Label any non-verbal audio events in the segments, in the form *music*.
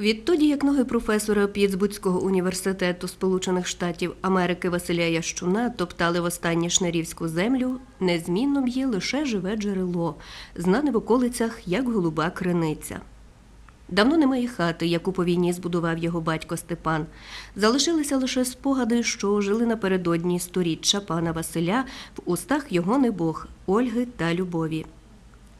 Відтоді, як ноги професора Пітсбурзького університету Сполучених Штатів Америки Василя Ящуна топтали в останнє шнерівську землю, незмінно б'є лише живе джерело, знане в околицях як голуба криниця. Давно немає хати, яку по війні збудував його батько Степан. Залишилися лише спогади, що жили напередодні сторіччя пана Василя в устах його небог Ольги та Любові.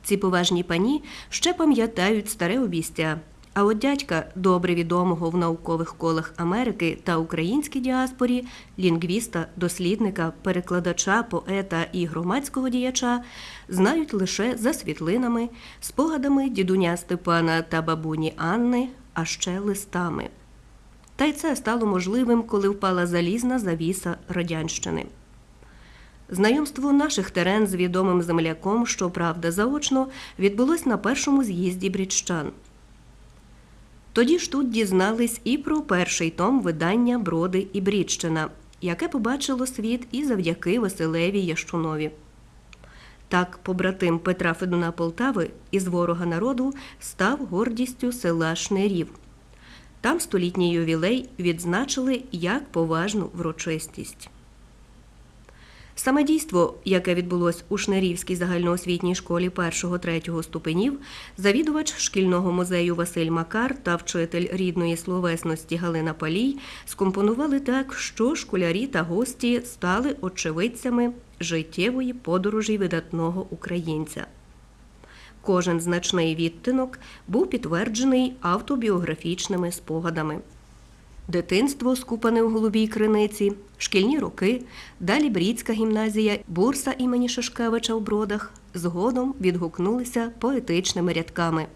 Ці поважні пані ще пам'ятають старе обістя. А от дядька, добре відомого в наукових колах Америки та українській діаспорі, лінгвіста, дослідника, перекладача, поета і громадського діяча, знають лише за світлинами, спогадами дідуня Степана та бабуні Анни, а ще листами. Та й це стало можливим, коли впала залізна завіса радянщини. Знайомство наших терен з відомим земляком, щоправда, заочно, відбулось на першому з'їзді брідщан. Тоді ж тут дізнались і про перший том видання Броди і Брідщина, яке побачило світ і завдяки Василеві Ящунові. Так, побратим Петра Федуна Полтави із ворога народу став гордістю села Шнерів. Там столітній ювілей відзначили як поважну врочистість. Саме дійство, яке відбулось у Шнерівській загальноосвітній школі 1-3 ступенів, завідувач шкільного музею Василь Макар та вчитель рідної словесності Галина Палій скомпонували так, що школярі та гості стали очевидцями життєвої подорожі видатного українця. Кожен значний відтинок був підтверджений автобіографічними спогадами. Дитинство скупане у голубій криниці, шкільні роки, далі Брідська гімназія, бурса імені Шашкевича у бродах згодом відгукнулися поетичними рядками.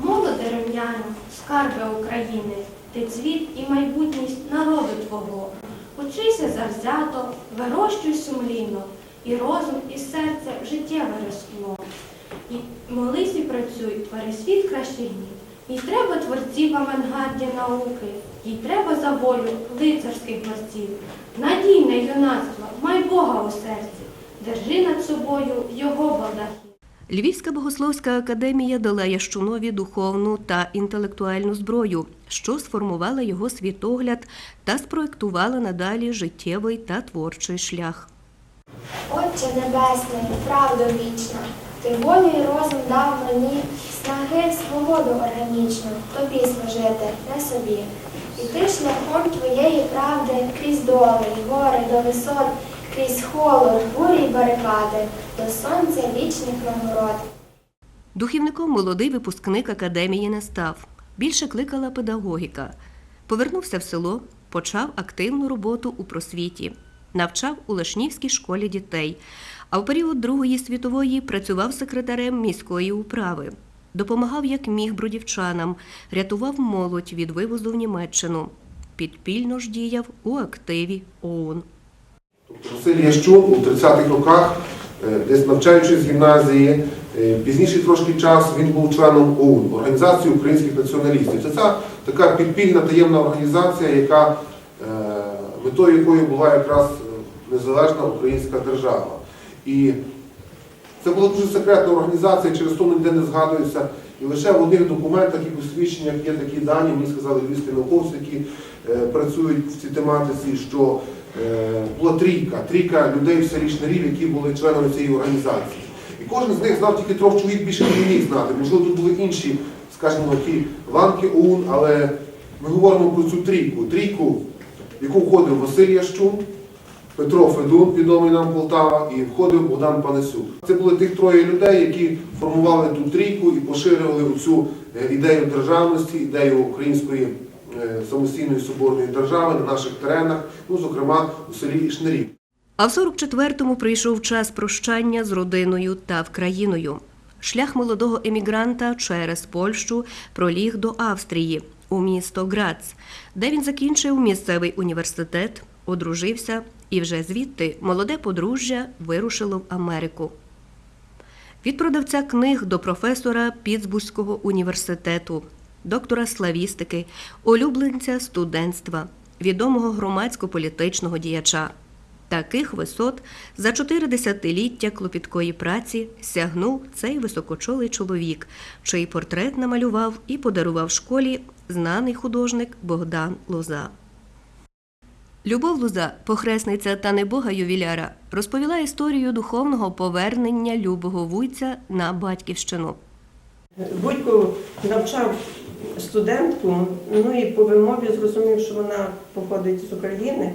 Молоде ревняно, скарби України, ти цвіт і майбутність народу твого. Учися завзято, вирощуй сумлінно, і розум, і серце життєве ростло. І молись і працюй, твори світ краще гнів. Їй треба творців авангарді науки, їй треба за волю лицарських борців. Надійне юнацтво, май Бога у серці, держи над собою його балдахи. Львівська богословська академія дала Ящунові духовну та інтелектуальну зброю, що сформувала його світогляд та спроектувала надалі життєвий та творчий шлях. Отче Небесний, правда вічна, ти розум дав мені, снаги свободу органічну, тобі служити, не собі. І ти шляхом твоєї правди крізь доли гори до висот, крізь холод, бурі й барикади, до сонця вічних нагород. Духівником молодий випускник академії не став. Більше кликала педагогіка. Повернувся в село, почав активну роботу у просвіті, навчав у Лишнівській школі дітей, а в період Другої світової працював секретарем міської управи. Допомагав як міг бродівчанам, рятував молодь від вивозу в Німеччину. Підпільно ж діяв у активі ОУН. Василь Ящун у 30-х роках, е, десь навчаючись в гімназії, е, пізніший трошки час він був членом ОУН, Організації українських націоналістів. Це така підпільна таємна організація, яка, е, метою якої була якраз незалежна українська держава. І це була дуже секретна організація, через то ніде не згадується. І лише в одних документах і посвідченнях є такі дані, мені сказали львівські науковці, які е, працюють в цій тематиці, що е, була трійка, трійка людей в селі Шнарів, які були членами цієї організації. І кожен з них знав тільки трьох чоловік більше не міг знати. Можливо, тут були інші, скажімо, такі ланки ОУН, але ми говоримо про цю трійку. Трійку, в яку входив Василь Ящун, Петро Федун, відомий нам Полтава, і входив Богдан Панасюк. Це були тих троє людей, які формували ту трійку і поширювали цю ідею державності, ідею української е, самостійної соборної держави на наших теренах, ну, зокрема, у селі Шнарів. А в 44-му прийшов час прощання з родиною та вкраїною. Шлях молодого емігранта через Польщу проліг до Австрії у місто Грац, де він закінчив місцевий університет, одружився, і вже звідти молоде подружжя вирушило в Америку. Від продавця книг до професора Пітсбурзького університету, доктора славістики, улюбленця студентства, відомого громадсько-політичного діяча. Таких висот за чотири десятиліття клопіткої праці сягнув цей високочолий чоловік, чий портрет намалював і подарував школі знаний художник Богдан Лоза. Любов Луза, похресниця та небога ювіляра, розповіла історію духовного повернення любого вуйця на батьківщину. Будько навчав студентку, ну і по вимові зрозумів, що вона походить з України,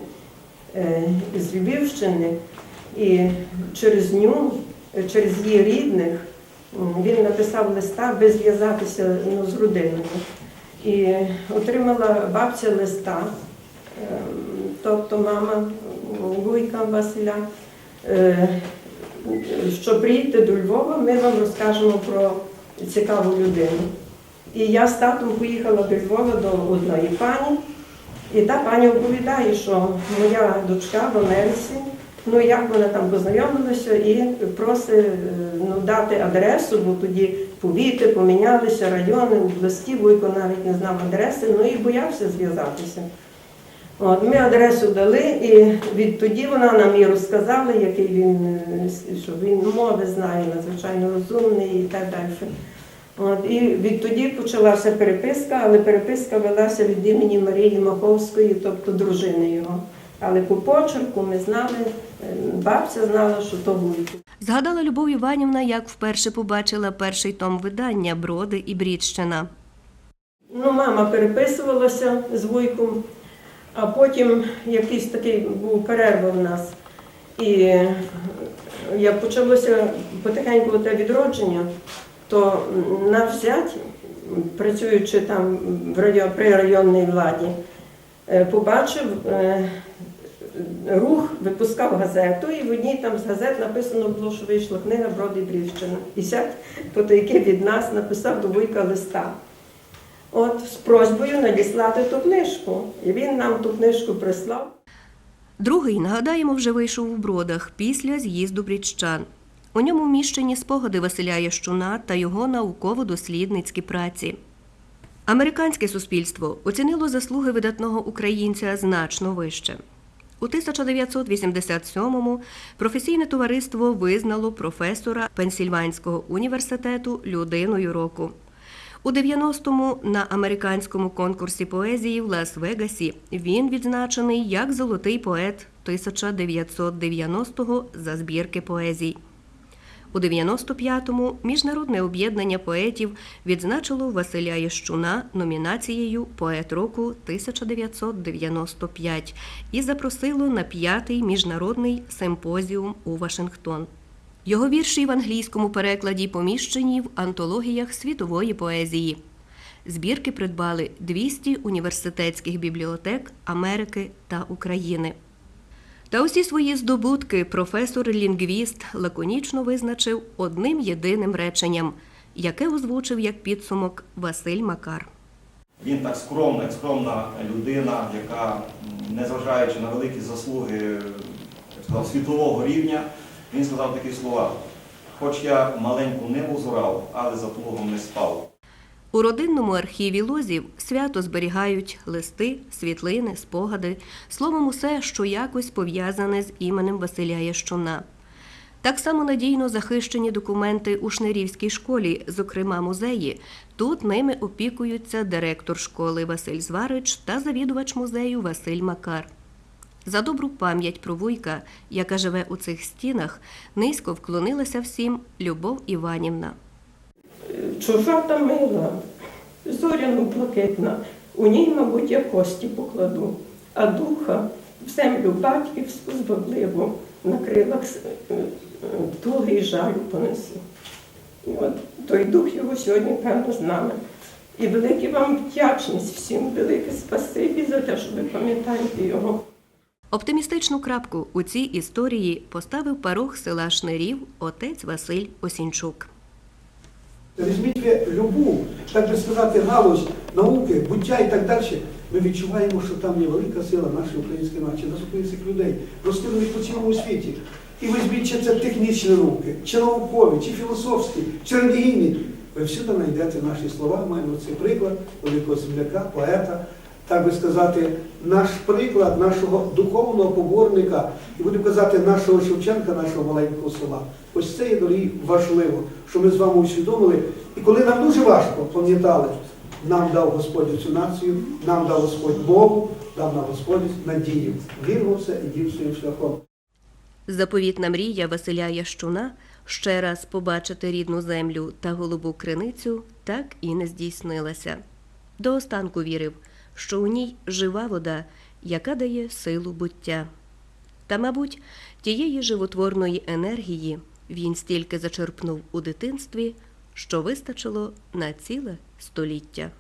е, з Львівщини, і через ню, через її рідних, він написав листа, аби зв'язатися ну, з родиною. І отримала бабця листа, е, тобто мама Вуйка Василя, е, що приїдьте до Львова, ми вам розкажемо про цікаву людину. І я з татом поїхала до Львова до одної пані, і та пані оповідає, що моя дочка в Америці, ну як вона там познайомилася, і просить е, ну, дати адресу, бо тоді повіти, помінялися райони, області, Вуйко навіть не знав адреси, ну і боявся зв'язатися. От, ми адресу дали, і відтоді вона нам і розказала, який він, е, що він мови знає, надзвичайно розумний і так далі. От, і відтоді почалася переписка, але переписка велася від імені Марії Маховської, тобто дружини його. Але по почерку ми знали, е, бабця знала, що то Вуйко. Згадала Любов Іванівна, як вперше побачила перший том видання Броди і Брідщина. Ну, мама переписувалася з Вуйком, а потім якийсь такий був перерва в нас. І е, як почалося потихеньку те відродження, то наш зять, працюючи там в район, при районній владі, е, побачив е, рух, випускав газету, і в одній там з газет написано було, що вийшла книга Броди Брівщина. І зять, *laughs* потайки від нас, написав до Вуйка листа. От з просьбою надіслати ту книжку. І він нам ту книжку прислав. Другий, нагадаємо, вже вийшов у бродах після з'їзду брідщан. У ньому вміщені спогади Василя Ящуна та його науково-дослідницькі праці. Американське суспільство оцінило заслуги видатного українця значно вище. У 1987-му професійне товариство визнало професора Пенсільванського університету людиною року. У 90-му на американському конкурсі поезії в Лас-Вегасі він відзначений як золотий поет 1990-го за збірки поезій. У 95-му Міжнародне об'єднання поетів відзначило Василя Єщуна номінацією Поет року 1995 і запросило на п'ятий міжнародний симпозіум у Вашингтон. Його вірші в англійському перекладі поміщені в антологіях світової поезії. Збірки придбали 200 університетських бібліотек Америки та України. Та усі свої здобутки професор-лінгвіст лаконічно визначив одним єдиним реченням, яке озвучив як підсумок Василь Макар. Він так скромна, скромна людина, яка, незважаючи на великі заслуги світового рівня, він сказав такі слова: хоч я маленьку ниву зорав, але за плугом не спав. У родинному архіві лозів свято зберігають листи, світлини, спогади, словом, усе, що якось пов'язане з іменем Василя Ящуна. Так само надійно захищені документи у Шнерівській школі, зокрема музеї. Тут ними опікуються директор школи Василь Зварич та завідувач музею Василь Макар. За добру пам'ять про Вуйка, яка живе у цих стінах, низько вклонилася всім Любов Іванівна. Чужа та мила, зоряно блакитна, у ній, мабуть, я кості покладу, а духа в землю батьківську звабливу на крилах е, е, туги і жалю понесу. І от той дух його сьогодні, певно, з нами. І велика вам вдячність всім, велике спасибі за те, що ви пам'ятаєте його. Оптимістичну крапку у цій історії поставив парох села Шнирів отець Василь Осінчук. Візьміть ви любу, так би сказати, галузь науки, буття і так далі. Ми відчуваємо, що там є велика сила нашої української нації, наших українських людей, розкинутих по цілому світі. І візьміть, чи це технічні науки, чи наукові, чи філософські, чи релігійні. Ви всюди знайдете наші слова, маємо цей приклад великого земляка, поета так би сказати, наш приклад нашого духовного поборника, і будемо казати, нашого Шевченка, нашого маленького села. Ось це є, дорогі, важливо, що ми з вами усвідомили. І коли нам дуже важко, пам'ятали, нам дав Господь цю націю, нам дав Господь мову, дав нам Господь надію. Віримо в це і дів своїм шляхом. Заповітна мрія Василя Ящуна ще раз побачити рідну землю та голубу криницю так і не здійснилася. До останку вірив, що у ній жива вода, яка дає силу буття. Та, мабуть, тієї животворної енергії він стільки зачерпнув у дитинстві, що вистачило на ціле століття.